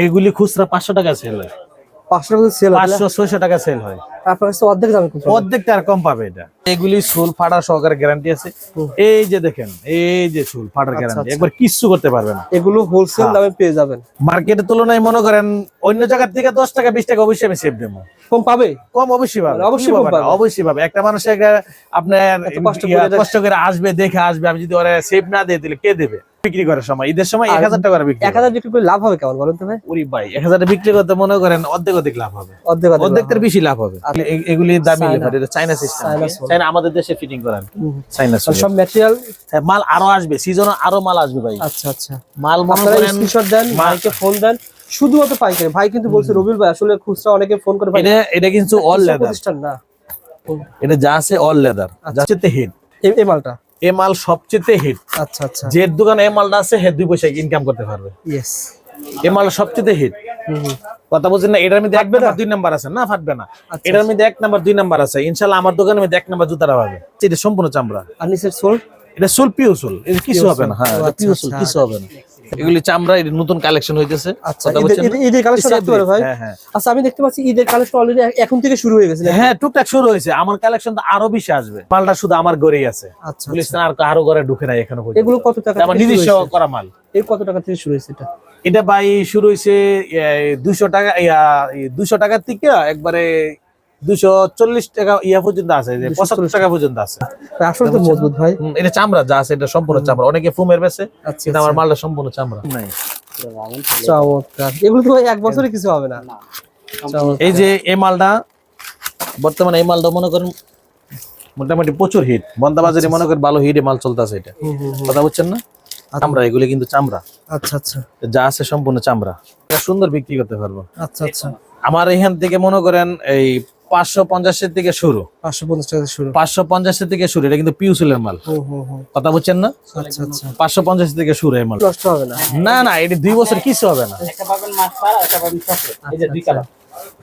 এইগুলি খুচরা পাঁচশো টাকা সেল হয়। পাঁচশো টাকা সেল পাঁচশো ছয়শো টাকা সেল হয়। আপনার অর্ধেক দামে খুব অর্ধেকটা আর কম পাবে এটা। এগুলি সুল ফাটার সহকারে গ্যারান্টি আছে। এই যে দেখেন এই যে সুল ফাটার গ্যারান্টি একবার কিচ্ছু করতে পারবে না। এগুলো হোলসেল দামে পেয়ে যাবেন। মার্কেটের তুলনায় মনে করেন অন্য জায়গার থেকে দশ টাকা বিশ টাকা অবশ্যই আমি সেভ দেবো। কম পাবে? কম অবশ্যই পাবে। অবশ্যই পাবে অবশ্যই পাবে। একটা মানুষ আপনার কষ্ট করে আসবে দেখে আসবে। আমি যদি ওরা সেভ না দিয়ে দিলে কে দেবে? বিক্রি করার সময়। ঈদের সময় এক হাজার টাকা বিক্রি এক হাজার বিক্রি করে লাভ হবে কেমন বলেন তো ভাই? এক হাজার বিক্রি করতে মনে করেন অর্ধেক অর্ধেক লাভ হবে। অর্ধেক অর্ধেক অর্ধেক বেশি লাভ হবে। এ- এগুলি দামি এটা চাইনা সিস্টেম চাইনা আমাদের দেশে ফিটিং করান। চাইনা সব ম্যাটেরিয়াল মাল আরও আসবে সিজনে আরও মাল আসবে ভাই। আচ্ছা আচ্ছা। মাল মনে করেন স্ক্রিনশট দেন ফোন দেন। শুধুমাত্র পাইকারি। ভাই কিন্তু বলছে ভাই আসলে খুচরা অনেকে ফোন করে এটা এটা কিন্তু অল লেদার প্রতিষ্ঠান না। এটা যা আছে অল লেদার। যাচ্ছে হিট এই মালটা? এ মাল সবচেয়ে হিট আচ্ছা আচ্ছা। যে দোকানে এ মালটা আছে হে দুই পয়সা ইনকাম করতে পারবে। ইয়েস এ মাল সবচেয়ে হিট কথা বলছেন না এটার মধ্যে এক নাম্বার দুই নাম্বার আছে না ফাটবে না। আচ্ছা, এটার মধ্যে এক নাম্বার দুই নাম্বার আছে। আমার মধ্যে এক নাম্বার জুতারা পাবে। এটা সম্পূর্ণ চামড়া। আর নিচের সোল? এটা সুল পিও সুল। এটা কিছু হবে না হ্যাঁ ও, এটা আচ্ছা, pure sole, আচ্ছা। কিছু হবে না। এগুলি চামড়া এটা নতুন কালেকশন হইতেছে। আচ্ছা ঈদের- বলছেন ঈদের- ঈদের কালেকশন রাখতে পারে ভাই? হ্যাঁ হ্যাঁ। আচ্ছা আমি দেখতে পাচ্ছি ঈদের কালেকশন অলরেডি এখন থেকে শুরু হয়ে গেছে হ্যাঁ টুকটাক শুরু হয়েছে। আমার কালেকশন তো আরও বেশি আসবে। মালটা শুধু আমার ঘরেই আছে। আচ্ছা আর কারও ঘরে ঢুকে নাই এখনও এগুলো কত টাকা আমার নিজস্ব করা মাল। এই কত টাকা থেকে শুরু হয়েছে এটা? এটা ভাই শুরু হয়েছে দুশো টাকা ইয়া দুশো টাকার থেকে একবারে দুশো চল্লিশ টাকা ইয়া পর্যন্ত আছে যে পঁচাত্তর টাকা পর্যন্ত আছে। আসলে তো মজবুত ভাই। এটা চামড়া যা আছে এটা সম্পূর্ণ চামড়া। অনেকে ফুমের বেছে আচ্ছা কিন্তু আমার মালটা সম্পূর্ণ চামড়া। নাই। চমৎকার। এগুলো তো ভাই এক বছরে কিছু হবে না। এই যে এই মালটা বর্তমানে এই মালটা মনে করেন মোটামুটি প্রচুর হিট বন্দাবাজারে মনে করেন ভালো হিটে মাল চলতেছে এটা। কথা বুঝছেন না? চামড়া এগুলো কিন্তু চামড়া। আচ্ছা আচ্ছা। যা আছে সম্পূর্ণ চামড়া। এটা সুন্দর বিক্রি করতে পারব। আচ্ছা আচ্ছা। আমার এখান থেকে মনে করেন এই পাঁচশো পঞ্চাশের থেকে শুরু। পাঁচশো পঞ্চাশ শুরু। পাঁচশো পঞ্চাশের থেকে শুরু। এটা কিন্তু পিউসুলের মাল হুম হুম হুম কথা বুঝছেন না? আচ্ছা আচ্ছা। পাঁচশো পঞ্চাশ থেকে শুরু এই মাল। নষ্ট হবে না। না না এটা দুই বছর কিছু হবে না। আচ্ছা,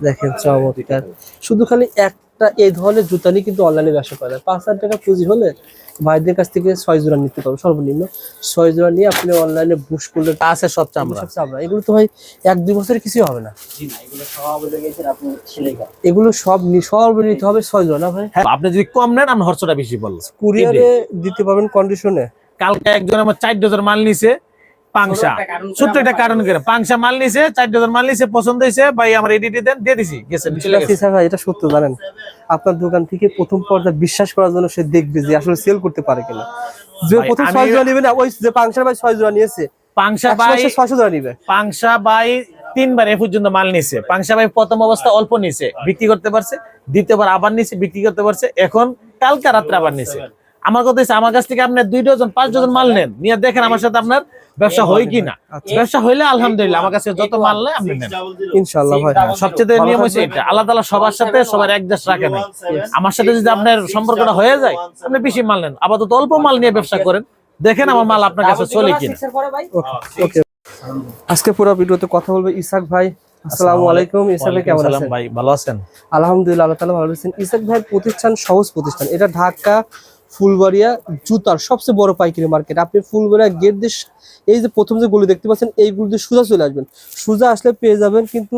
দেখেন চমৎকার। শুধু খালি একটা এই ধরনের জুতা নিয়ে কিন্তু অনলাইনে ব্যবসা করা যায়। পাঁচ হাজার টাকা পুঁজি হলে ভাইদের কাছ থেকে ছয় জোড়া নিতে পারব সর্বনিম্ন ছয় জোড়া নিয়ে আপনি অনলাইনে বুশ করলে আছে সব চামড়া। সব চামড়া। এগুলো তো ভাই এক দুই বছরে কিছুই হবে না। এগুলো সব সব নিতে হবে ছয় জোড়া না ভাই? হ্যাঁ আপনি যদি কম নেন আমি খরচটা বেশি বলব কুরিয়ারে দিতে পারবেন কন্ডিশনে কালকে একজন আমার চার ডজন মাল নিছে পাংশা। ছোট্ট একটা কারণ করে। পাংশা মাল নিছে চার ডজন মাল নিছে পছন্দ হয়েছে ভাই আমার এডিটি দেন দিয়ে দিছি গেছে চলে গেছে। ভাই এটা সত্য জানেন? আপনার দোকান থেকে প্রথম পর্যায়ে বিশ্বাস করার জন্য সে দেখবে যে আসলে সেল করতে পারে কিনা। যে প্রথম ছয় জোড়া নিবে না ওই যে পাংশার ভাই ছয় জোড়া নিয়েছে। পাংশা ভাই ছয়শো জোড়া নিবে। পাংশা ভাই তিনবার এ পর্যন্ত মাল নিছে। পাংশা ভাই প্রথম অবস্থা অল্প নিছে বিক্রি করতে পারছে দ্বিতীয়বার আবার নিছে বিক্রি করতে পারছে এখন কালকে রাত্রে আবার নিছে। আমার কথা হচ্ছে আমার কাছ থেকে আপনি দুই ডজন পাঁচ ডজন মাল নেন নিয়ে দেখেন আমার সাথে আপনার ব্যবসা হয় কিনা? আচ্ছা। ব্যবসা হইলে আলহামদুলিল্লাহ আমার কাছে যত মাল নেয় আপনি নেন। ইনশাল্লাহ ভাই। সবচেয়ে নিয়ম হচ্ছে এটা আলাদা আলাদা সবার সাথে সবার অ্যাডজাস্ট রাখে না আমার সাথে যদি আপনার সম্পর্কটা হয়ে যায় আপনি বেশি মাল নেন। আপাতত অল্প মাল নিয়ে ব্যবসা করেন। দেখেন আমার মাল আপনার কাছে চলে কিনা। ওকে আজকে পুরো ভিডিওতে কথা বলবে ইসাক ভাই। আসসালামু আলাইকুম। ইসাক ভাই কেমন আছেন? ভাই ভালো আছেন? আলহামদুলিল্লাহ আল্লাহ তাআলা ভালো আছেন। ইসাক ভাই প্রতিষ্ঠান সহজ প্রতিষ্ঠান। এটা ঢাকা ফুলবাড়িয়া জুতার সবচেয়ে বড় পাইকারি মার্কেট। আপনি ফুলবাড়িয়া গেট দিয়ে এই যে প্রথম যে গলি দেখতে পাচ্ছেন এই গলি দিয়ে সোজা চলে আসবেন। সোজা আসলে পেয়ে যাবেন কিন্তু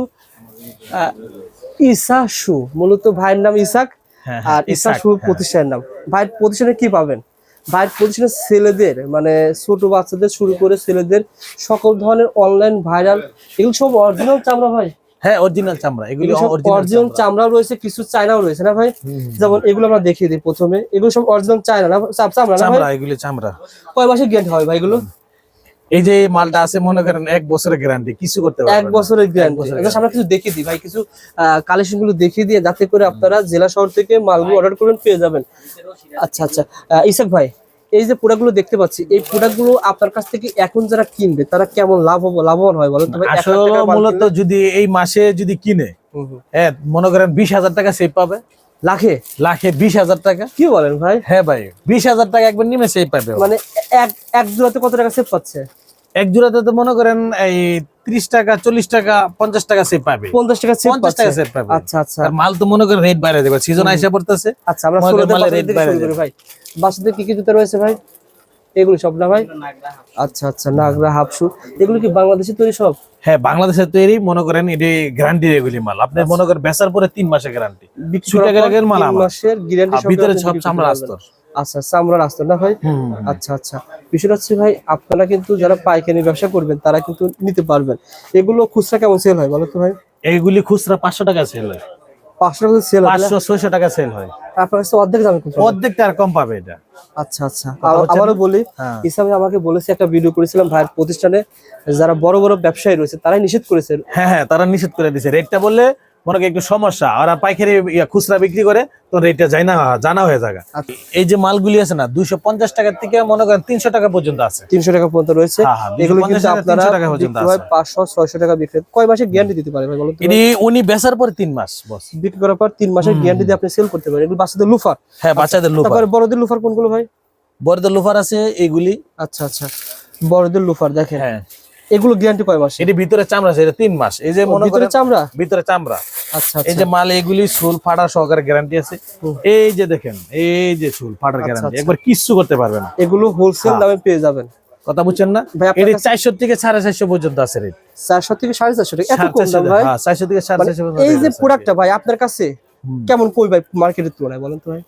ইসা শু মূলত ভাইয়ের নাম ইসাক হ্যাঁ, আর হ্যাঁ, ইসা শু হ্যাঁ। প্রতিষ্ঠানের নাম। ভাইয়ের প্রতিষ্ঠানে কি পাবেন? ভাইয়ের প্রতিষ্ঠানে ছেলেদের মানে ছোট বাচ্চাদের শুরু করে ছেলেদের সকল ধরনের অনলাইন ভাইরাল এগুলো সব অরিজিনাল চামড়া ভাই? হ্যাঁ অরিজিনাল চামড়া। এগুলো অরিজিনাল চামড়াও রয়েছে কিছু চায়নাও রয়েছে না ভাই? যেমন এগুলো আমরা দেখিয়ে দিই প্রথমে। এগুলো সব অরিজিনাল চায়না না চামড়া না চামড়া এগুলি চামড়া। কয় মাসের গ্যারান্টি হয় ভাই এগুলো? এই যে মালটা আছে মনে করেন এক বছরের গ্যারান্টি কিছু করতে এক পারবেন না। বছরের গ্যারান্টি আমরা কিছু দেখিয়ে দিই ভাই কিছু কালেকশনগুলো দেখিয়ে দিয়ে যাতে করে আপনারা জেলা শহর থেকে মালগুলো অর্ডার করবেন পেয়ে যাবেন। আচ্ছা আচ্ছা। ইসাক ভাই এই যে প্রোডাক্টগুলো দেখতে পাচ্ছি এই প্রোডাক্টগুলো আপনার কাছ থেকে এখন যারা কিনবে তারা কেমন লাভ হব লাভবান হয় বলেন আসলে মূলত যদি এই মাসে যদি কিনে। হ্যাঁ মনে করেন বিশ হাজার টাকা সেভ পাবে। লাখে? লাখে বিশ হাজার টাকা। কি বলেন ভাই? হ্যাঁ ভাই বিশ হাজার টাকা একবার নিমে সেভ পাবে মানে এক এক জোড়াতে কত টাকা সেভ পাচ্ছে? এক জোড়াতে তো মনে করেন এই ত্রিশ টাকা চল্লিশ টাকা পঞ্চাশ টাকা সেভ পাবে। পঞ্চাশ টাকা পঞ্চাশ টাকা সেভ পাবে। আচ্ছা আচ্ছা। মাল তো মনে করেন রেট বাইরে দেবে। সিজন আইসা পড়তেছে। আচ্ছা আমরা বাচ্চাদের বাইরে ভাই। বাচ্চাদের কি কি জুতা রয়েছে ভাই? এগুলো সব না ভাই? আচ্ছা আচ্ছা নাগরা হাফসু। এগুলো কি বাংলাদেশে তৈরি সব? হ্যাঁ বাংলাদেশের তৈরি। মনে করেন এটি গ্যারান্টি এগুলি মাল। আপনি মনে করেন বেচার পরে তিন মাসের গ্যারান্টি ছুটে গেলে মাল। মাসের গ্যারান্টি ভিতরে সব চামড়া আস্তর। আচ্ছা চামড়ার আস্তর না ভাই? আচ্ছা আচ্ছা। বিষয়টা হচ্ছে ভাই আপনারা কিন্তু যারা পাইকারি ব্যবসা করবেন তারা কিন্তু নিতে পারবেন। এগুলো খুচরা কেমন সেল হয় বলো তো ভাই? এইগুলি খুচরা পাঁচশো টাকা সেল হয়। পাঁচশো টাকা সেল হয় পাঁচশো ছয়শো টাকা সেল হয়। আপনার কাছে অর্ধেক দামে খুচরা। অর্ধেকটা আর কম পাবে এটা। আচ্ছা আচ্ছা। আবারও বলি হ্যাঁ। আমাকে বলেছে একটা ভিডিও করেছিলাম ভাইয়ের প্রতিষ্ঠানে যারা বড় বড় ব্যবসায়ী রয়েছে তারাই নিষেধ করেছে। হ্যাঁ হ্যাঁ তারা নিষেধ করে দিছে রেটটা বললে মনে করি একটু সমস্যা ওরা পাইকারি খুচরা বিক্রি করে তো রেটটা যায় না জানা হয়ে যাবে। আচ্ছা। এই যে মালগুলি আছে না দুইশো পঞ্চাশ টাকার থেকে মনে করেন তিনশো টাকা পর্যন্ত আছে। তিনশো টাকা পর্যন্ত রয়েছে। হ্যাঁ, হ্যাঁ, এগুলো কিন্তু আপনারা 300 টাকা পর্যন্ত বিক্রি আছে। পাঁচশো ছয়শো টাকা বিক্রি। কয় মাসে গ্যারান্টি দিতে পারে ভাই বলুন উনি বেচার পরে তিন মাস বস। বিক্রি করার পর তিন মাসের গ্যারান্টি দিয়ে আপনি সেল করতে পারেন। এগুলো বাচ্চাদের লুফার। হ্যাঁ বাচ্চাদের লোফার। তারপরে বড়দের লুফার কোনগুলো ভাই? বড়দের লোফার আছে এইগুলি। আচ্ছা আচ্ছা। বড়দের লুফার দেখেন। হ্যাঁ। এগুলো গ্যারান্টি কয় মাসে? এটি ভিতরে চামড়া আছে এটা তিন মাস। এই যে মনে ভিতরে চামড়া? ভিতরে চামড়া। আচ্ছা এই আচ্ছা। যে মাল এগুলি সুল ফাটা সহকারে গ্যারান্টি আছে। এই যে দেখেন এই যে সুল ফাটার গ্যারান্টি আচ্ছা। একবার কিচ্ছু করতে পারবে না। এগুলো হোলসেল হ্যাঁ। দামে পেয়ে যাবেন। কথা বুঝছেন না? ভাই আপনার এটি চারশো থেকে সাড়ে চারশো পর্যন্ত আছে রেট চারশো থেকে সাড়ে চারশো টাকা। এত কম দাম ভাই। হ্যাঁ চারশো থেকে সাড়ে মানে চারশো এই যে প্রোডাক্টটা ভাই আপনার কাছে কেমন কই ভাই মার্কেটের তুলনায় বলেন তো ভাই?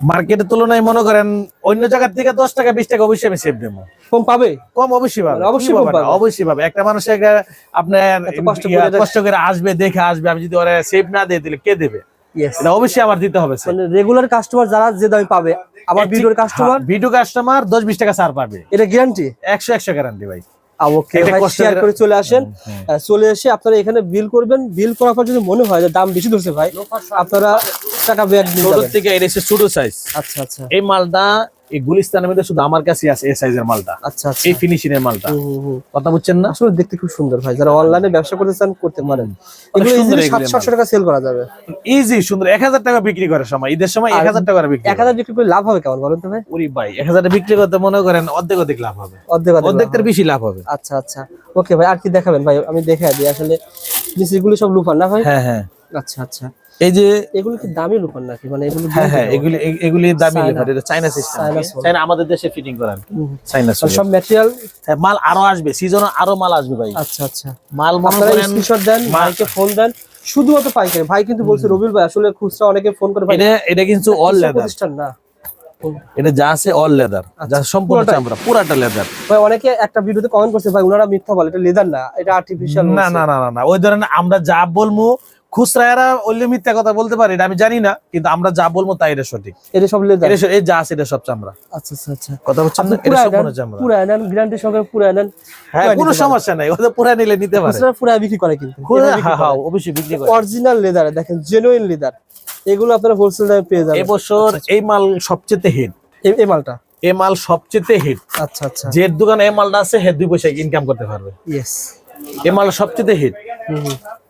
মার্কেটের তুলনায় মনে করেন অন্য জায়গার থেকে দশ টাকা বিশ টাকা অবশ্যই আমি সেভ দেবো। কম পাবে? কম অবশ্যই পাবে। মানে অবশ্যই পাবে অবশ্যই পাবে। একটা মানুষ একটা আপনার কষ্ট করে কষ্ট করে আসবে দেখে আসবে। আমি যদি ওরা সেভ না দিয়ে দিলে কে দেবে? অবশ্যই আমার দিতে হবে মানে রেগুলার কাস্টমার যারা যে দামে পাবে আবার ভিডিওর কাস্টমার ভিডিও কাস্টমার দশ বিশ টাকা ছাড় পাবে। এটা গ্যারান্টি একশো একশো গ্যারান্টি ভাই। শেয়ার করে- চলে আসেন। চলে এসে আপনারা এখানে বিল করবেন। বিল করার পর যদি মনে হয় যে দাম বেশি ধরছে ভাই আপনারা টাকা ব্যাগ ছোট থেকে এটা ছোট সাইজ আচ্ছা আচ্ছা। এই মালটা এই গুলিস্তানের মধ্যে শুধু আমার কাছে আছে এই সাইজের মালটা। আচ্ছা আচ্ছা। এই ফিনিশিং এর মালটা। কথা বুঝছেন না? আসলে দেখতে খুব সুন্দর ভাই। যারা অনলাইনে ব্যবসা করতে চান করতে পারেন। এগুলো সুন্দর ইজিলি এগুলো সাতশো টাকা সেল করা যাবে। ইজি সুন্দর। এক হাজার টাকা বিক্রি করে সময় ঈদের সময় এক হাজার টাকা বিক্রি এক হাজার বিক্রি করে লাভ হবে কেমন বলেন তো ভাই? ওরে ভাই এক হাজার বিক্রি করতে মনে করেন অর্ধেক অর্ধেক লাভ হবে। অর্ধেক অর্ধেক বেশি লাভ হবে। আচ্ছা আচ্ছা। ওকে ভাই আর কি দেখাবেন ভাই? আমি দেখে দিই আসলে নিচেগুলো সব লুফার না ভাই? হ্যাঁ হ্যাঁ। আচ্ছা আচ্ছা। এই যে এগুলো কি দামি নাকি? মানে এগুলো হ্যাঁ হ্যাঁ এগুলি এ- এগুলি দামি। এটা চাইনা সিস্টেম চাইনা আমাদের দেশে ফিটিং করান। চাইনা সব ম্যাটেরিয়াল হ্যাঁ, মাল আরও আসবে সিজন আরও মাল আসবে ভাই। আচ্ছা আচ্ছা। মাল মনে করেন স্ক্রিনশট দেন ভাইকে ফোন দেন। শুধুমাত্র পাইকারি। ভাই কিন্তু বলছে রবিল ভাই আসলে খুচরা অনেকে ফোন করে ভাই। এটা এটা কিন্তু অল লেদার প্রতিষ্ঠান? না। এটা যা আছে অল লেদার যা সম্পূর্ণ পুরোটাই? চামড়া পুরাটা লেদার ভাই অনেকে একটা ভিডিওতে কমেন্ট করছে ভাই ওনারা মিথ্যা বলে এটা লেদার না এটা আর্টিফিশিয়াল না না না না না ওই ধরেন আমরা যা বলব খুচরা ওইলে মিথ্যা কথা বলতে পারি এটা আমি জানি না কিন্তু আমরা যা বলব তাই এটা সঠিক। এটা সব লেদার। এই যা আছে এটা সব চামড়া। আচ্ছা আচ্ছা আচ্ছা। কথা হচ্ছে এটা পুরা সম্পূর্ণ চামড়া। পুরা নেন গ্যারান্টি সহকারে পুরা নেন। হ্যাঁ কোনো সমস্যা নাই ওদের পুরা নিলে নিতে পারে। খুচরা পুরা বিক্রি করে কিন্তু হ্যাঁ হ্যাঁ অবশ্যই বিক্রি করে। অরিজিনাল লেদার দেখেন জেনুইন লেদার এগুলো আপনারা হোলসেল দামে পেয়ে যাবেন। এবছর এই মাল সবচেয়ে হিট এই মালটা? এই মাল সবচেয়ে হিট আচ্ছা আচ্ছা। যে দোকানে এই মালটা আছে হে দুই পয়সা ইনকাম করতে পারবে। ইয়েস এই মাল সবচেয়ে হিট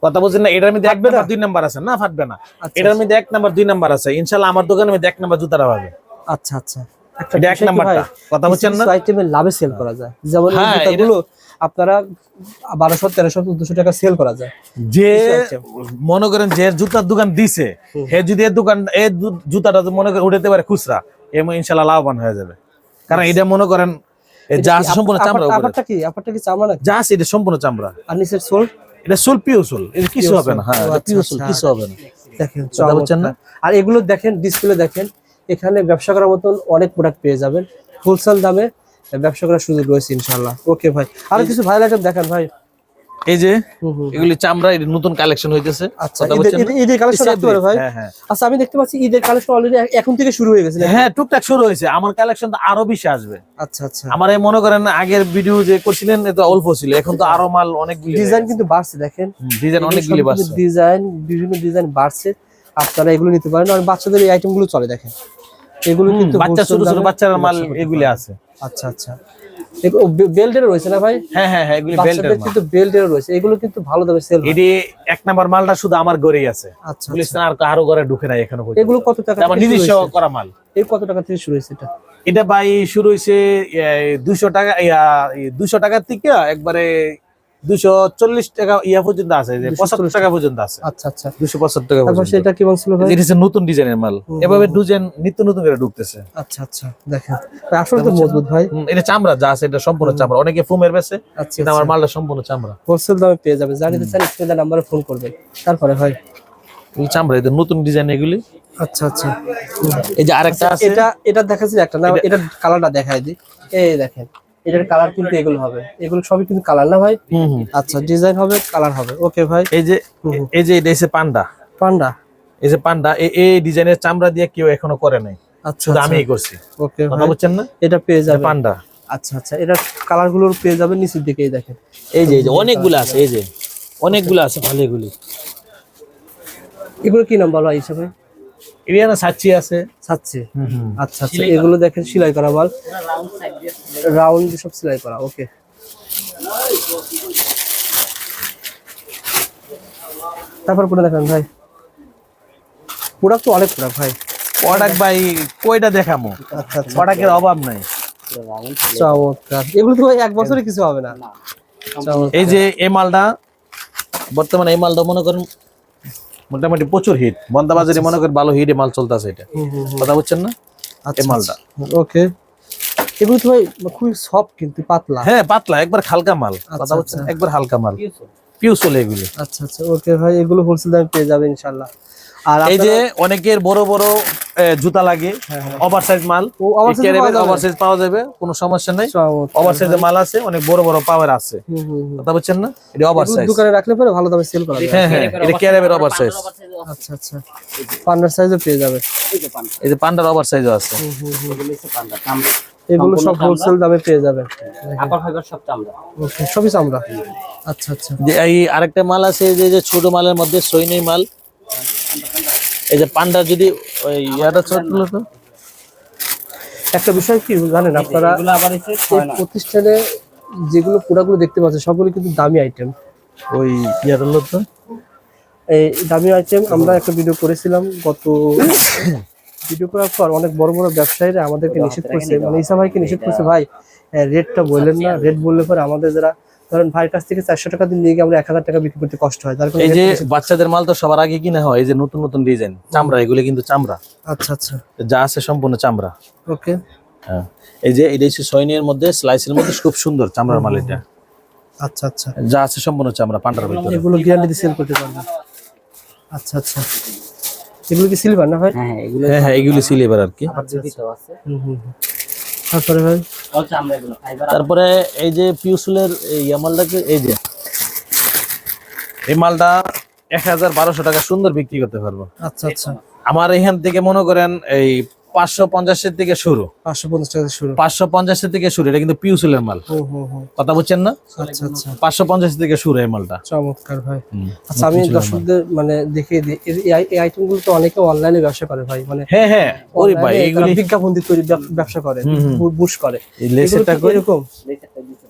কথা বলছেন না এটার মধ্যে এক নাম্বার দুই নাম্বার আছে না ফাটবে না। আচ্ছা, এটার মধ্যে এক নাম্বার দুই নাম্বার আছে। ইনশাল্লাহ আমার দোকানের মধ্যে এক নাম্বার জুতারা পাবে। আচ্ছা আচ্ছা। এটা এক নাম্বারটা। কথা বলছেন না? আইটেমের লাভে সেল করা যায়। যেমন এই হ্যাঁ, এটা- জুতাগুলো আপনারা বারোশো তেরোশো চোদ্দশো টাকা সেল করা যায়। যে মনে করেন যে জুতার দোকান দিছে হে যদি এর দোকান এই জুতাটা মনে করেন উঠাতে পারে খুচরা এমন ইনশাল্লাহ লাভবান হয়ে যাবে। কারণ এটা মনে করেন যা সম্পূর্ণ চামড়া কি? চামড়া যা আছে এটা সম্পূর্ণ চামড়া। আর নিচের সোল? এটা সোল পিও সোল। এটা কিছু হবে না। হ্যাঁ পিও আচ্ছা, sole, আচ্ছা। কিছু হবে না। দেখেন না? আর এগুলো দেখেন ডিসপ্লে দেখেন এখানে ব্যবসা করার মতন অনেক প্রোডাক্ট পেয়ে যাবেন। হোলসেল দামে ব্যবসা করার সুযোগ রয়েছে ইনশাল্লাহ ওকে ভাই। আরও কিছু আইটেম দেখেন ভাই। এই যে। এগুলি চামড়া নতুন কালেকশন হইতেছে। আচ্ছা ঈদের- বলছেন? না? ঈদের- ঈদের কালেকশন রাখতে পারে ভাই? হ্যাঁ হ্যাঁ। আচ্ছা আমি দেখতে পাচ্ছি ঈদের কালেকশন অলরেডি এখন থেকে শুরু হয়ে গেছে হ্যাঁ টুকটাক শুরু হয়েছে। আমার কালেকশন তো আরও বেশি আসবে। আচ্ছা আচ্ছা। আমার এই মনে করেন আগের ভিডিও যে করছিলেন এটা অল্প ছিল। এখন তো আরও মাল অনেকগুলি ডিজাইন কিন্তু বাড়ছে দেখেন। ডিজাইন অনেকগুলি বাড়ছে। ডিজাইন বিভিন্ন ডিজাইন বাড়ছে। আপনারা এগুলো নিতে পারেন। আর বাচ্চাদের এই আইটেমগুলো চলে দেখেন। এগুলো কিন্তু বাচ্চা ছোট ছোট বাচ্চার মাল এগুলি আছে। আচ্ছা আচ্ছা। বেল্টের রয়েছে না ভাই? হ্যাঁ হ্যাঁ হ্যাঁ এগুলি বেল্টের কিন্তু বেল্টের রয়েছে। এগুলো কিন্তু ভালো দামে সেল এটি এক নাম্বার মালটা শুধু আমার ঘরেই আছে। আচ্ছা গুলিস্তান আর কারও ঘরে ঢুকে নাই এখনও পর্যন্ত। এগুলো কত টাকা আমার থেকে নিজস্ব করা মাল। এই কত টাকা থেকে শুরু হয়েছে এটা? এটা ভাই শুরু হয়েছে দুশো টাকা দুশো টাকা থেকে একবারে দুশো চল্লিশ টাকা ইয়া পর্যন্ত আছে যে পঁচাত্তর টাকা পর্যন্ত আছে। আচ্ছা আচ্ছা। দুশো পঁচাত্তর টাকা তারপর সেটা কি বলছিল এটা হচ্ছে নতুন ডিজাইনের মাল। এভাবে ডিজাইন নিত্য নতুন করে ঢুকতেছে। আচ্ছা আচ্ছা। দেখেন। আসলে তো মজবুত ভাই। এটা চামড়া যা আছে এটা সম্পূর্ণ চামড়া। অনেকে ফুমের বেছে আচ্ছা কিন্তু আমার মালটা সম্পূর্ণ চামড়া। হোলসেল দামে পেয়ে যাবে। জানিতে চান স্ক্রিনে নাম্বারে ফোন করবেন। তারপরে ভাই? এগুলি চামড়া এটা নতুন ডিজাইন এগুলি। আচ্ছা আচ্ছা। এই যে আরেকটা আছে। এটা এটা দেখাচ্ছি একটা। না এটা কালারটা দেখাই দিই। এই দেখেন। এটার কালার কিন্তু এগুলো হবে। এগুলো সবই কিন্তু কালার না ভাই। আচ্ছা ডিজাইন হবে কালার হবে। ওকে ভাই। এই যে। এই যে এটা এসে পান্ডা। পান্ডা। এই যে পান্ডা এই- ডিজাইনের চামড়া দিয়ে কেউ এখনও করে নাই। আচ্ছা আচ্ছা। করছি। ওকে কথা বুঝছেন না? এটা পেয়ে যাবে পান্ডা। আচ্ছা আচ্ছা এটা কালারগুলোর পেয়ে যাবে নিচের দিকে দেখেন। এই যে এই যে অনেকগুলো আছে এই যে অনেকগুলো আছে ভালো এগুলি। এগুলো কি নাম বলা হিসাবে? এরিয়ানা সাচ্চি আছে। হুম আচ্ছা আচ্ছা এগুলো দেখেন সেলাই করা মাল রাউন্ড সব সেলাই করা ওকে। তারপর কোনটা দেখেন ভাই। প্রোডাক্ট তো অনেক প্রোডাক্ট ভাই। প্রোডাক্ট ভাই কয়টা দেখামো? আচ্ছা আচ্ছা প্রোডাক্টের অভাব নাই। চমৎকার। এগুলো তো ভাই এক বছরে কিছু হবে না। এই যে এই মালটা বর্তমানে এই মালটা মনে করেন মোটামুটি প্রচুর হিট বন্দা বাজারে মনে করেন ভালো হিটে মাল চলতেছে এটা। হুম, হুম, হুম। কথা বুঝছেন না? আচ্ছা, এই মালটা। ওকে এগুলো তো ভাই খুবই সফট কিন্তু পাতলা। হ্যাঁ পাতলা একবার হালকা মাল। কথা আচ্ছা, বুঝছেন? আচ্ছা। একবার হালকা মাল। পিউ চলে এগুলি। আচ্ছা আচ্ছা ওকে ভাই এগুলো হোলসেল দামে পেয়ে যাবে ইনশাল্লাহ আর এই যে অনেকের বড় বড় জুতা লাগে হ্যাঁ, হ্যাঁ। ওভার সাইজ মাল। ও oversize পাওয়া যাবে? ওভার সাইজ পাওয়া যাবে কোনো সমস্যা নাই। চমৎকার। ওভার সাইজের মাল আছে অনেক বড় বড় পাওয়ার আছে। কথা বুঝছেন না? এটা ওভার সাইজ দোকানে রাখলে পরে ভালো দামে সেল করা হ্যাঁ হ্যাঁ এটা ক্যারেবের ওভার সাইজ আচ্ছা আচ্ছা। পান্ডার সাইজও পেয়ে যাবে। এই যে পান্ডার। ওভার সাইজও আছে। এগুলো সব হোলসেল দামে পেয়ে যাবে। সবই চামড়া। আচ্ছা আচ্ছা। এই আরেকটা মাল আছে যে যে ছোট মালের মধ্যে সৈনিক মাল। এই যে পান্ডা যদি ওই ইয়াটা ছোট তো? একটা বিষয় কি জানেন আপনারা? প্রতিষ্ঠানে যেগুলো প্রোডাক্টগুলো দেখতে পাচ্ছেন সবগুলো কিন্তু দামি আইটেম ওই ইয়াটা হলো তো? এই দামি আইটেম আমরা একটা ভিডিও করেছিলাম গত ভিডিও করার পর অনেক বড় বড় ব্যবসায়ীরা আমাদেরকে নিষেধ করছে। মানে ইসা ভাইকে নিষেধ করছে ভাই রেটটা বললেন না। রেট বললে পরে আমাদের যারা ধরেন ভাইয়ের কাছ থেকে চারশো টাকা দিয়ে নিয়ে গিয়ে আমরা এক হাজার টাকা বিক্রি করতে কষ্ট হয়। তার এই যে বাচ্চাদের মাল তো সবার আগে কিনা হয় এই যে নতুন নতুন ডিজাইন চামড়া এগুলো কিন্তু চামড়া। আচ্ছা আচ্ছা। যা আছে সম্পূর্ণ চামড়া। ওকে। হ্যাঁ। এই যে এটা হচ্ছে সৈনির মধ্যে স্লাইসের মধ্যে খুব সুন্দর চামড়ার মাল এটা। আচ্ছা আচ্ছা। যা আছে সম্পূর্ণ চামড়া পান্ডার ভিতরে। এগুলো গ্যারান্টি দিয়ে সেল করতে পারবেন আচ্ছা আচ্ছা। এগুলো কি সিলভার না ভাই? হ্যাঁ হ্যাঁ এগুলো হ্যাঁ হ্যাঁ এগুলি সিলেবার আর কি। আছে। হুম হুম। তারপরে ভাই। এগুলো ফাইবার তারপরে এই যে পিউসুলের এই মালটাকে এই যে। এই মালটা এক হাজার বারোশো টাকা সুন্দর বিক্রি করতে পারব। আচ্ছা আচ্ছা। আমার এখান থেকে মনে করেন এই পাঁচশো পঞ্চাশের থেকে শুরু। পাঁচশো পঞ্চাশ শুরু। পাঁচশো পঞ্চাশের থেকে শুরু এটা কিন্তু পিউসুলের মাল। কথা বুঝছেন না? আচ্ছা আচ্ছা। পাঁচশো পঞ্চাশ থেকে শুরু এই মালটা। চমৎকার ভাই। আচ্ছা আমি দর্শকদের মানে দেখিয়ে দিই। এই- আইটেমগুলো তো অনেকে অনলাইনে ব্যবসা করে ভাই মানে হ্যাঁ হ্যাঁ ওরে ভাই online এ এইগুলি তারা বিজ্ঞাপন দিয়ে তৈরি ব্যবসা করে। বুশ করে। এই এগুলো এরকম?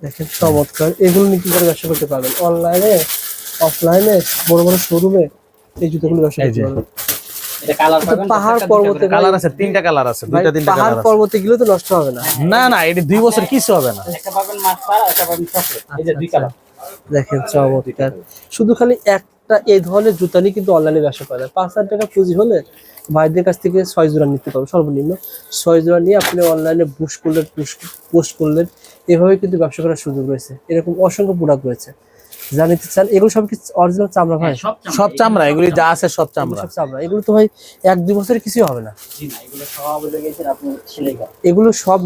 দেখেন চমৎকার। এগুলো নিয়ে কি করে ব্যবসা করতে পারবেন? অনলাইনে অফলাইনে বড় বড় শোরুমে এই জুতোগুলো ব্যবসা করতে পারবেন। পাহাড় পর্বতে কালার আছে তিনটা কালার আছে দুইটা তিনটা পাহাড় পর্বতে গেলে তো নষ্ট হবে না। না না এটা দুই বছর কিছু হবে না। একটা পাবেন মাছ পাড়া একটা পাবেন চকলেট এই যে দুই কালার। দেখেন চমৎকার। শুধু খালি একটা এই ধরনের জুতা নিয়ে কিন্তু অনলাইনে ব্যবসা করে পাঁচ হাজার টাকা পুঁজি হলে ভাইদের কাছ থেকে ছয় জোড়া নিতে পারবেন সর্বনিম্ন। ছয় জোড়া নিয়ে আপনি অনলাইনে বুশ করলেন পোস্ট করলেন। এভাবে কিন্তু ব্যবসা করার সুযোগ রয়েছে। এরকম অসংখ্য প্রোডাক্ট রয়েছে। যা নিতে চান এগুলো সব কি অরিজিনাল চামড়া ভাই? সব সব চামড়া এগুলি যা আছে সব চামড়া। সব চামড়া এগুলো তো ভাই এক দুই বছরে কিছুই হবে না। এগুলো সব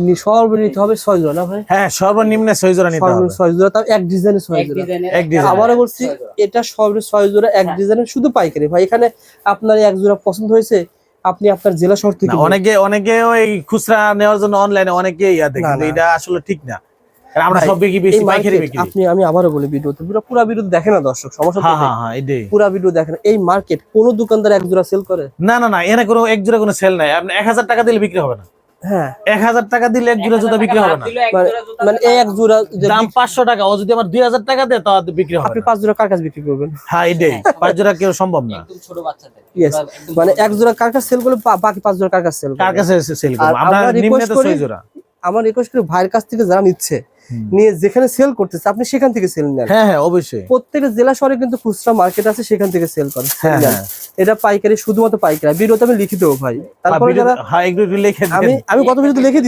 হবে ছয় জোড়া না ভাই? হ্যাঁ সর্বনিম্ন ছয় জোড়া নিতে হবে। ছয় জোড়া তাও এক ডিজাইনে ছয় জোড়া এক ডিজাইন। আবারও বলছি এটা সব ছয় জোড়া এক ডিজাইনের শুধু পাইকারি। ভাই এখানে আপনার এক জোড়া পছন্দ হয়েছে আপনি আপনার জেলা শহর থেকে অনেকে অনেকে ওই খুচরা নেওয়ার জন্য অনলাইনে অনেকে ইয়া দেখে না, কিন্তু না। এটা আসলে ঠিক না। আমরা সব বিক্রি বেশি পাইকারি বিক্রি। আপনি আমি আবারও বলি ভিডিওতে পুরো পুরা ভিডিও দেখে না দর্শক? সমস্যা তো হ্যাঁ হ্যাঁ হ্যাঁ এটাই পুরা ভিডিও দেখেন এই মার্কেট কোন দোকানদার এক জোড়া সেল করে? না না কোনো এক জোড়া কোনো সেল নাই। আপনি এক হাজার টাকা দিলে বিক্রি হবে না। হ্যাঁ। এক হাজার টাকা দিলে এক জোড়া জুতা বিক্রি হবে না। মানে মানে এই এক জোড়া দাম পাঁচশো টাকা। ও যদি আমার দুই হাজার টাকা দেয় বিক্রি হবে আপনি পাঁচ জোড়া কার কাছে বিক্রি করবেন? হ্যাঁ এটাই পাঁচ জোড়া কেউ সম্ভব না। একদম ছোট বাচ্চাদের। ইয়েস মানে এক জোড়া কার কাছে সেল করলে বাকি পাঁচ জোড়া কার কাছে সেল কার কাছে সেল করব? আমরা আমরা নিম্নে তো ছয় জোড়া। আমার রিকোয়েস্ট করি ভাইয়ের কাছ থেকে যারা নিচ্ছে নিয়ে যেখানে সেল করতেছে আপনি সেখান থেকে সেল নেন। হ্যাঁ হ্যাঁ অবশ্যই। প্রত্যেকটা জেলা শহরে কিন্তু খুচরা মার্কেট আছে সেখান থেকে সেল করে হ্যাঁ, হ্যাঁ। এটা পাইকারি শুধুমাত্র পাইকারি। বিরোধ আমি লিখিত দেবো ভাই। তারপরে যারা হ্যাঁ একটু একটু লিখে দেন। আমি আমি গত বিরতি লিখে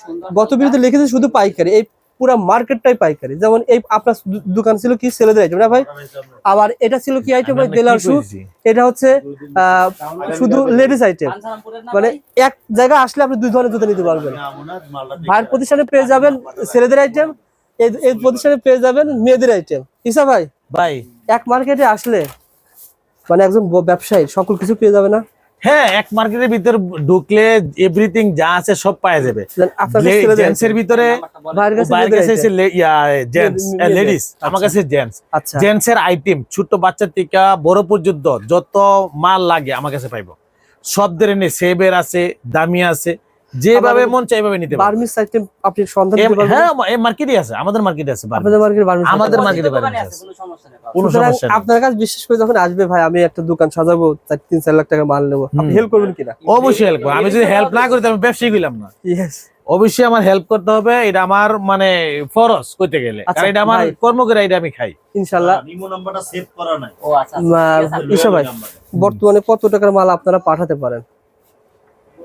সুন্দর। গত ভিডিওতে লিখেছি শুধু পাইকারি। এই পুরো মার্কেটটাই পাইকারি। যেমন এই আপনার দোকান ছিল কি ছেলেদের আইটেম না ভাই? আবার এটা ছিল কি আইটেম ভাই? দেলার শু এটা হচ্ছে শুধু লেডিস আইটেম মানে এক জায়গায় আসলে আপনি দুই ধরনের জুতো নিতে পারবেন। ভাইয়ের প্রতিষ্ঠানে পেয়ে যাবেন ছেলেদের আইটেম এই প্রতিষ্ঠানে পেয়ে যাবেন মেয়েদের আইটেম ইসা ভাই ভাই। এক মার্কেটে আসলে মানে একজন ব্যবসায়ী সকল কিছু পেয়ে যাবে না? হ্যাঁ এক মার্কেটের ভিতর ঢুকলে এভরিথিং যা আছে সব পাওয়া যাবে। জেন্টস এর ভিতরে লেডিস আমার আচ্ছা। কাছে জেন্টস আচ্ছা। জেন্টস এর আইটেম ছোট বাচ্চা থেকে বড় পর্যন্ত যত মাল লাগে আমার কাছে পাইব। সব ধরনের সেবের আছে দামি আছে। যেভাবে মন চাই ভাবে নিতে পারবে। বার্মিস আইটেম আপনি সন্ধান দিতে পারবেন? হ্যাঁ এই মার্কেটে আছে আমাদের মার্কেটে আছে আপনাদের মার্কেটে বার্মিস আমাদের মার্কেটে বাড়ি আছে, কোনো সমস্যা নেই। কোনো সমস্যা নেই। আপনার কাছে বিশেষ করে যখন আসবে ভাই আমি একটা দোকান সাজাবো চার তিন চার লাখ টাকা মাল নেব। আপনি হেল্প করবেন কিনা? অবশ্যই হেল্প আমি যদি হেল্প না করি তাহলে আমি ব্যবসায়ী গেলাম না। ইয়েস অবশ্যই আমার হেল্প করতে হবে এটা আমার মানে ফরজ করতে গেলে। আচ্ছা, কারণ এটা আমার। কর্ম করে এটা আমি খাই। ইনশাল্লাহ নিমো নাম্বারটা সেভ করা নাই। ও আচ্ছা, ভাই বর্তমানে কত টাকার মাল আপনারা পাঠাতে পারেন?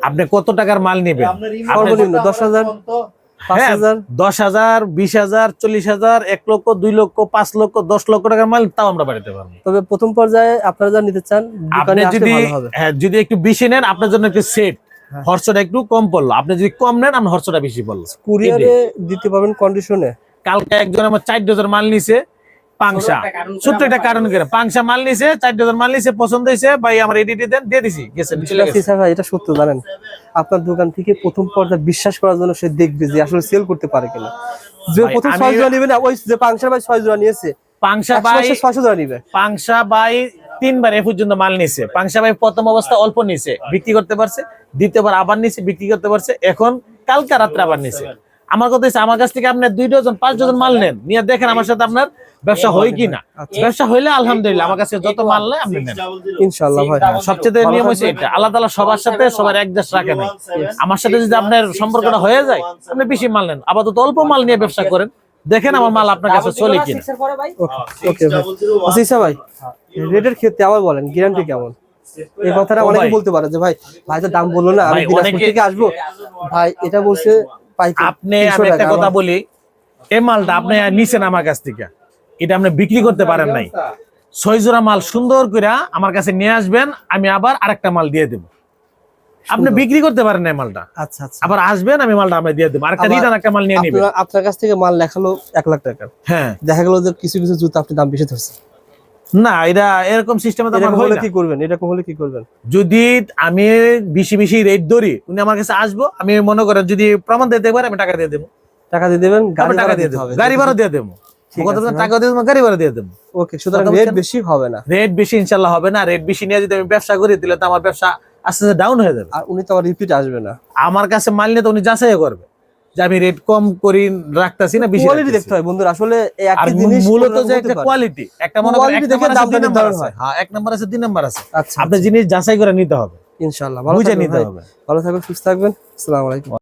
আপনি কত টাকার মাল নেবেন? সর্বনিম্ন নাম্বারটা 10,000 আমার ফোন তো পাঁচ হ্যাঁ, হাজার। দশ হাজার বিশ হাজার চল্লিশ হাজার এক লক্ষ দুই লক্ষ পাঁচ লক্ষ দশ লক্ষ টাকার মাল তাও আমরা বাড়িতে পারব। তবে প্রথম পর্যায়ে আপনারা যা নিতে চান আপনি যদি হ্যাঁ যদি একটু বেশি নেন আপনার জন্য একটু সেট হ্যাঁ। খরচটা একটু কম পড়ল। আপনি যদি কম নেন আমার খরচটা বেশি পড়ল। কুরিয়ারে দিতে পারবেন কন্ডিশনে কালকে একজন আমার চার ডজন মাল নিছে। পাংশা। ছোট একটা কারণ করে পাংশা মাল নিছে চার ডজন মাল নিছে পছন্দ হয়েছে ভাই আমার এডিটি দেন দিয়ে দিছি গেছে ভাই এটা সত্য জানেন? আপনার দোকান থেকে প্রথম পর্যায়ে বিশ্বাস করার জন্য সে দেখবে যে আসলে সেল করতে পারে কিনা। যে প্রথম ছয় জোড়া নিবে না ওই যে পাংশার ভাই ছয় জোড়া নিয়েছে। পাংশা ভাই ছয়শো জোড়া নিবে। পাংশা ভাই তিনবার এ পর্যন্ত মাল নিছে। পাংশা ভাই প্রথম অবস্থা অল্প নিছে বিক্রি করতে পারছে দ্বিতীয়বার আবার নিছে বিক্রি করতে পারছে এখন কালকে রাত্রে আবার নিছে। আমার কথা হচ্ছে আমার কাছ থেকে আপনি দুই ডজন পাঁচ ডজন মাল নেন। নিয়ে দেখেন আমার সাথে আপনার ব্যবসা হয় কিনা আচ্ছা। ব্যবসা হইলে আলহামদুলিল্লাহ আমার কাছে যত মাল নেয় আপনি নেন। ইনশাল্লাহ ভাই। সবচেয়ে নিয়ম হচ্ছে এটা আলাদা আলাদা সবার সাথে সবার একজাস্ট রাখে না আমার সাথে যদি আপনার সম্পর্কটা হয়ে যায় আপনি বেশি মাল নেন। আপাতত অল্প মাল নিয়ে ব্যবসা করেন। দেখেন আমার মাল আপনার কাছে চলে কিনা। ওকে ভাই? আচ্ছা ভাই। রেটের ক্ষেত্রে আবার বলেন গ্যারান্টি কেমন? এই কথাটা অনেকে বলতে পারে যে ভাই ভাই তো দাম বলল না আমি দিনাজপুর থেকে আসব। ভাই এটা বলছে পাইকারি আপনি 300 আমি একটা কথা বলি এই মালটা আপনি নিছেন আমার কাছ থেকে। এটা আপনি বিক্রি করতে পারেন নাই। ছয় জোড়া মাল সুন্দর করে আমার কাছে নিয়ে আসবেন আমি আবার আরেকটা মাল দিয়ে দেবো। আপনি বিক্রি করতে পারেন না মালটা। আচ্ছা আচ্ছা। আবার আসবেন আমি মালটা আমরা দিয়ে দেবো। আরেকটা রিটার্ন একটা মাল নিয়ে নিবেন। আপনার কাছ থেকে মাল লেখালো এক লাখ টাকা। হ্যাঁ। দেখা গেল যে কিছু কিছু জুতো আপনি দাম বেশি ধরছে না এটা এরকম সিস্টেমে তো হলে কি করবেন? এরকম হলে কি করবেন? যদি আমি বেশি বেশি রেট ধরি উনি আমার কাছে আসব আমি মনে করেন যদি প্রমাণ দিতে পারে আমি টাকা দিয়ে দেবো। টাকা দিয়ে দেবেন গাড়ি টাকা ভাড়া দিয়ে দেবো। গাড়ি ভাড়া দিয়ে দেবো। ঠিক কথা আছে বলছেন, ভাই। টাকা দিয়ে দেবো গাড়ি ভাড়া দিয়ে দেবো। ওকে সুতরাং রেট বেশি হবে না। রেট বেশি ইনশাল্লাহ হবে না। রেট বেশি নিয়ে যদি আমি ব্যবসা করি তাহলে তো আমার ব্যবসা আস্তে আস্তে ডাউন হয়ে যাবে। আর উনি তো আবার রিপিট আসবে না। আমার কাছে মাল নিয়ে তো উনি যাচাই করবে। যে আমি রেট কম করি রাখতাছি না বেশি কোয়ালিটি দেখতে হয় বন্ধুরা আসলে একই জিনিস মূলত যে একটা কোয়ালিটি একটা মনে করেন এক দেখে আছে, দুই নির্ধারণ আছে। হয়। হ্যাঁ এক নাম্বার আছে দুই নাম্বার আছে। আচ্ছা আপনি জিনিস যাচাই করে নিতে হবে। ইনশাআল্লাহ ভালো নিতে হবে। ভালো থাকবেন সুস্থ থাকবেন। আসসালামু আলাইকুম।